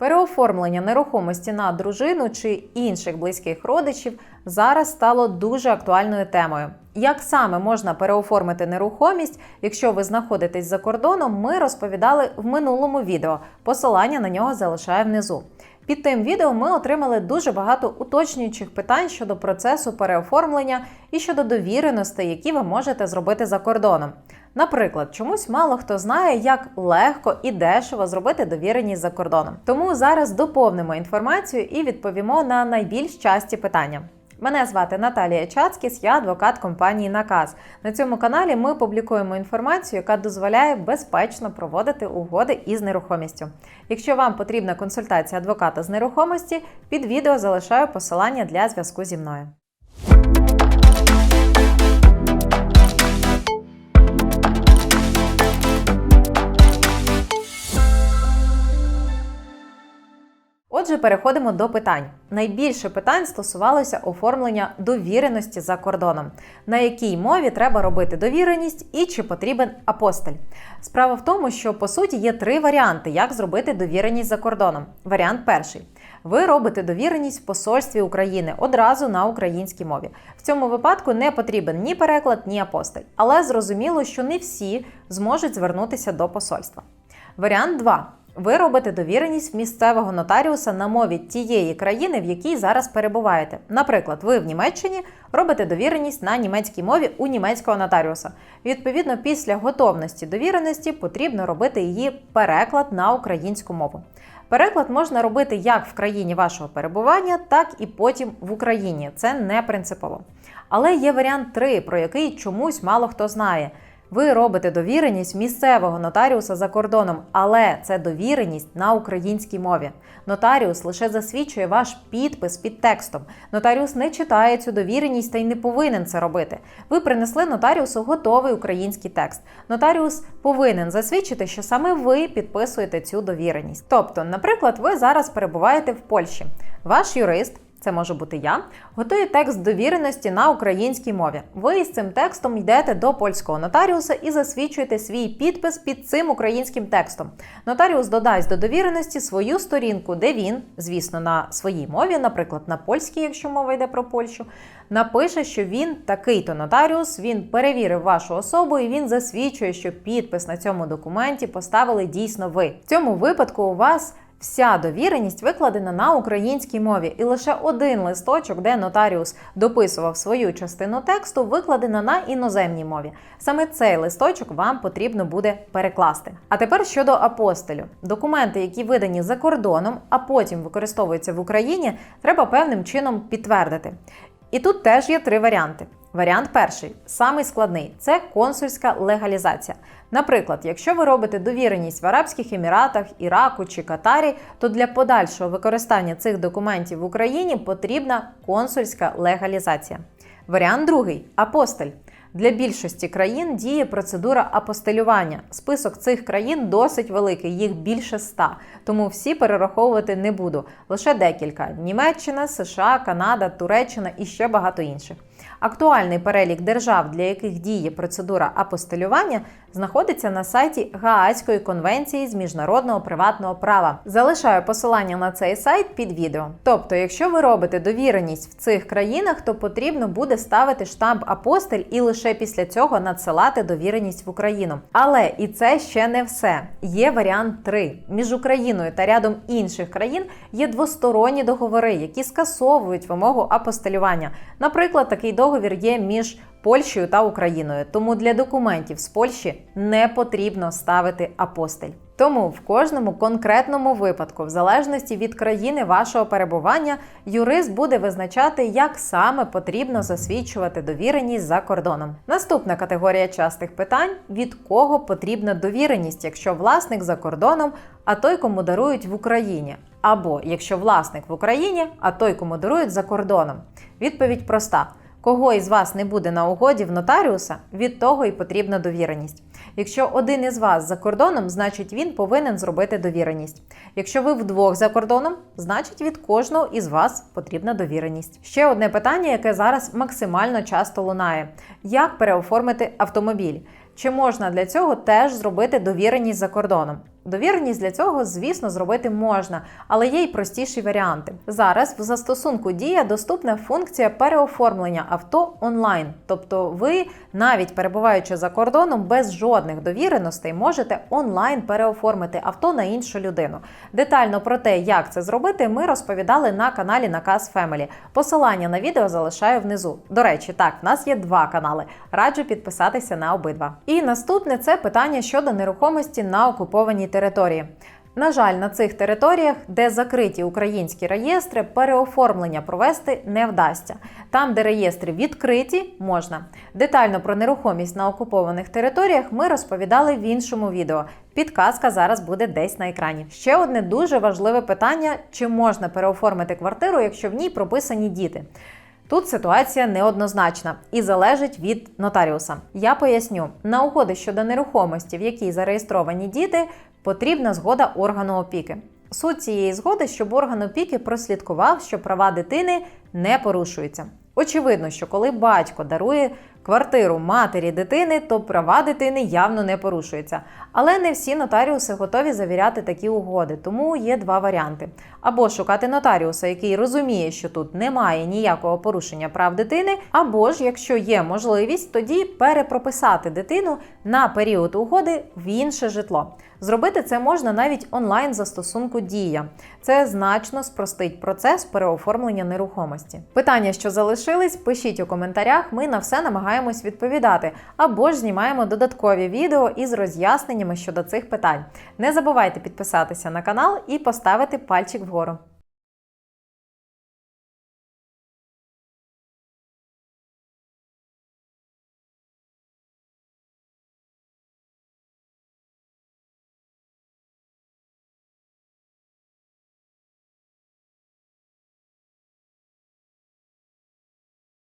Переоформлення нерухомості на дружину чи інших близьких родичів зараз стало дуже актуальною темою. Як саме можна переоформити нерухомість, якщо ви знаходитесь за кордоном, ми розповідали в минулому відео. Посилання на нього залишаю внизу. Під тим відео ми отримали дуже багато уточнюючих питань щодо процесу переоформлення і щодо довіреностей, які ви можете зробити за кордоном. Наприклад, чомусь мало хто знає, як легко і дешево зробити довіреність за кордоном. Тому зараз доповнимо інформацію і відповімо на найбільш часті питання. Мене звати Наталія Чацкіс, я адвокат компанії Наказ. На цьому каналі ми публікуємо інформацію, яка дозволяє безпечно проводити угоди із нерухомістю. Якщо вам потрібна консультація адвоката з нерухомості, під відео залишаю посилання для зв'язку зі мною. Отже, переходимо до питань. Найбільше питань стосувалося оформлення довіреності за кордоном, на якій мові треба робити довіреність і чи потрібен апостиль. Справа в тому, що по суті є три варіанти, як зробити довіреність за кордоном. Варіант перший. Ви робите довіреність в посольстві України одразу на українській мові. В цьому випадку не потрібен ні переклад, ні апостиль. Але зрозуміло, що не всі зможуть звернутися до посольства. Варіант 2. Ви робите довіреність в місцевого нотаріуса на мові тієї країни, в якій зараз перебуваєте. Наприклад, ви в Німеччині робите довіреність на німецькій мові у німецького нотаріуса. Відповідно, після готовності довіреності потрібно робити її переклад на українську мову. Переклад можна робити як в країні вашого перебування, так і потім в Україні. Це не принципово. Але є варіант 3, про який чомусь мало хто знає. Ви робите довіреність місцевого нотаріуса за кордоном, але це довіреність на українській мові. Нотаріус лише засвідчує ваш підпис під текстом. Нотаріус не читає цю довіреність та й не повинен це робити. Ви принесли нотаріусу готовий український текст. Нотаріус повинен засвідчити, що саме ви підписуєте цю довіреність. Тобто, наприклад, ви зараз перебуваєте в Польщі. Ваш юрист це може бути я, готує текст довіреності на українській мові. Ви з цим текстом йдете до польського нотаріуса і засвідчуєте свій підпис під цим українським текстом. Нотаріус додасть до довіреності свою сторінку, де він, звісно, на своїй мові, наприклад, на польській, якщо мова йде про Польщу, напише, що він такий-то нотаріус, він перевірив вашу особу і він засвідчує, що підпис на цьому документі поставили дійсно ви. В цьому випадку у вас. Вся довіреність викладена на українській мові, і лише один листочок, де нотаріус дописував свою частину тексту, викладена на іноземній мові. Саме цей листочок вам потрібно буде перекласти. А тепер щодо апостилю. Документи, які видані за кордоном, а потім використовуються в Україні, треба певним чином підтвердити. І тут теж є три варіанти. Варіант перший, самий складний це консульська легалізація. Наприклад, якщо ви робите довіреність в Арабських Еміратах, Іраку чи Катарі, то для подальшого використання цих документів в Україні потрібна консульська легалізація. Варіант другий апостиль. Для більшості країн діє процедура апостилювання. Список цих країн досить великий, їх більше ста, тому всі перераховувати не буду. Лише декілька: Німеччина, США, Канада, Туреччина і ще багато інших. Актуальний перелік держав, для яких діє процедура апостилювання, знаходиться на сайті Гаазької конвенції з міжнародного приватного права. Залишаю посилання на цей сайт під відео. Тобто, якщо ви робите довіреність в цих країнах, то потрібно буде ставити штамп апостиль і лише після цього надсилати довіреність в Україну. Але і це ще не все. Є варіант 3. між Україною та рядом інших країн є двосторонні договори, які скасовують вимогу апостилювання. Наприклад, такий договір є між Польщею та Україною. Тому для документів з Польщі не потрібно ставити апостиль. Тому в кожному конкретному випадку, в залежності від країни вашого перебування, юрист буде визначати, як саме потрібно засвідчувати довіреність за кордоном. Наступна категорія частих питань: від кого потрібна довіреність, якщо власник за кордоном, а той, кому дарують в Україні. Або якщо власник в Україні, а той, кому дарують за кордоном. Відповідь проста. Кого із вас не буде на угоді в нотаріуса, від того і потрібна довіреність. Якщо один із вас за кордоном, значить він повинен зробити довіреність. Якщо ви вдвох за кордоном, значить від кожного із вас потрібна довіреність. Ще одне питання, яке зараз максимально часто лунає: як переоформити автомобіль? Чи можна для цього теж зробити довіреність за кордоном? Довіреність для цього, звісно, зробити можна, але є й простіші варіанти. Зараз в застосунку Дія доступна функція переоформлення авто онлайн. Тобто, ви, навіть перебуваючи за кордоном, без жодних довіреностей, можете онлайн переоформити авто на іншу людину. Детально про те, як це зробити, ми розповідали на каналі Наказ Family. Посилання на відео залишаю внизу. До речі, так, в нас є два канали. Раджу підписатися на обидва. І наступне це питання щодо нерухомості на окупованій території. На жаль, на цих територіях, де закриті українські реєстри, переоформлення провести не вдасться. Там, де реєстри відкриті, можна. Детально про нерухомість на окупованих територіях ми розповідали в іншому відео. Підказка зараз буде десь на екрані. Ще одне дуже важливе питання: чи можна переоформити квартиру, якщо в ній прописані діти? Тут ситуація неоднозначна і залежить від нотаріуса. Я поясню, на угоди щодо нерухомості, в якій зареєстровані діти, потрібна згода органу опіки. Суть цієї згоди, щоб орган опіки прослідкував, що права дитини не порушуються. Очевидно, що коли батько дарує квартиру матері дитини, то права дитини явно не порушуються. Але не всі нотаріуси готові завіряти такі угоди, тому є два варіанти: або шукати нотаріуса, який розуміє, що тут немає ніякого порушення прав дитини, або ж, якщо є можливість, тоді перепрописати дитину на період угоди в інше житло. Зробити це можна навіть онлайн застосунку Дія. Це значно спростить процес переоформлення нерухомості. Питання, що залишились, пишіть у коментарях. Ми на все намагаємось відповідати, або ж знімаємо додаткові відео із роз'ясненнями щодо цих питань. Не забувайте підписатися на канал і поставити пальчик вгору.